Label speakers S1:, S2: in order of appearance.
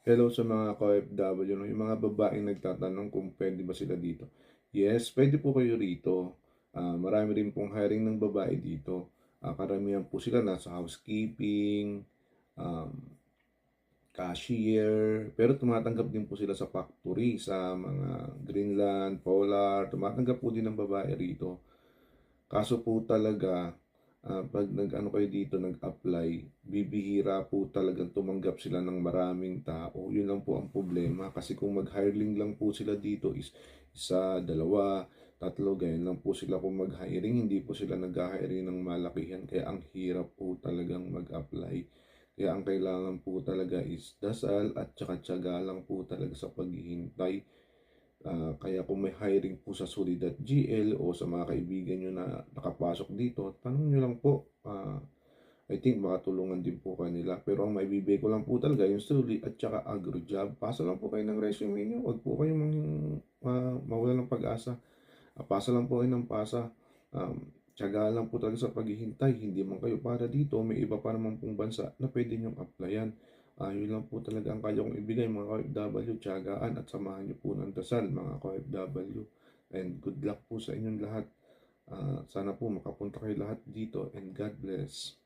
S1: Hello sa mga ka-OFW, no? yung mga babaeng nagtatanong kung pwede ba sila dito. Yes, pwede po kayo rito. Ah, marami rin pong hiring ng babae dito. Ah, karamihan po sila nasa housekeeping, um, cashier, pero tumatanggap din po sila sa factory, sa mga Greenland, Polar, tumatanggap po din ng babae rito. Kaso po talaga, ah, pag nag-ano kayo dito, nag-apply, bibihira po talagang tumanggap sila ng maraming tao. Yun lang po ang problema. Kasi kung mag-hiring lang po sila dito is isa, dalawa, tatlo, ganyan lang po sila kung mag-hiring. Hindi po sila nag-hiring ng malakihan. Kaya ang hirap po talagang mag-apply. Kaya ang kailangan po talaga is dasal at saka tiyaga lang po talaga sa paghihintay. Ah, kaya kung may hiring po sa Solid.gl o sa mga kaibigan nyo na nakapasok dito, tanong nyo lang po. Ah, I think makatulungan din po kanila. Pero ang maibibigay ko lang po talaga yung Solid at saka Agro Job. Pasa lang po kayo ng resume nyo. Huwag po kayo mang, ah, mawala ng pag-asa. Ah, pasa lang po kayo ng pasa. Um, tiyaga lang po talaga sa paghihintay. Hindi man kayo para dito. May iba pa naman pong bansa na pwede nyong applyan. Ah, yun lang po talaga ang kaya kong ibigay mga KFW, tiyagaan at samahan niyo po ng dasal mga KFW. And good luck po sa inyong lahat. Ah, sana po makapunta kayo lahat dito and God bless.